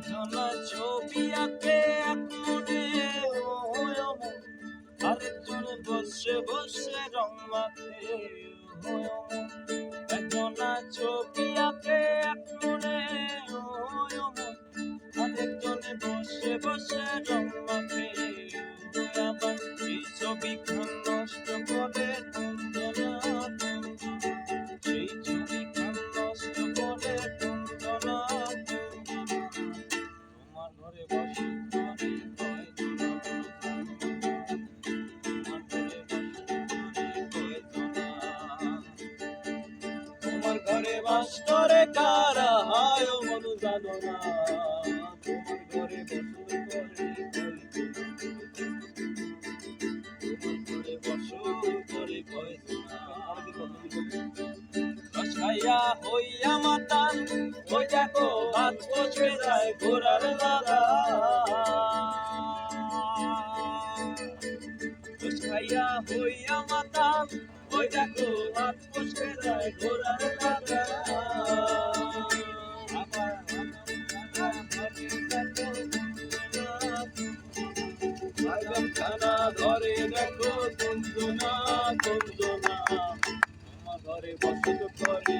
একজনা ছবি আঁকে এক মনে আরেকজন বসে বসে রং মাখে একজনা ছবি আঁকে এক মনে অমন বসে বসে রং মাখে আবার সেই ছবি ঘরে বসে ঘরে কয়জনা তোমার ঘরে বসে বাস করে কারা? হায় মনু জানো না। তোমার ঘরে বসত করে বসত করে কয়জনা রস খাইয়া হইয়া মাতাল। ওই দেখো হাত পচে যায় ঘোড়ার রস খাইয়া হইয়া মাতাল ওই দেখো হাত পচে যায় ঘোড়ার আগাম খানা ধরে দেখো করে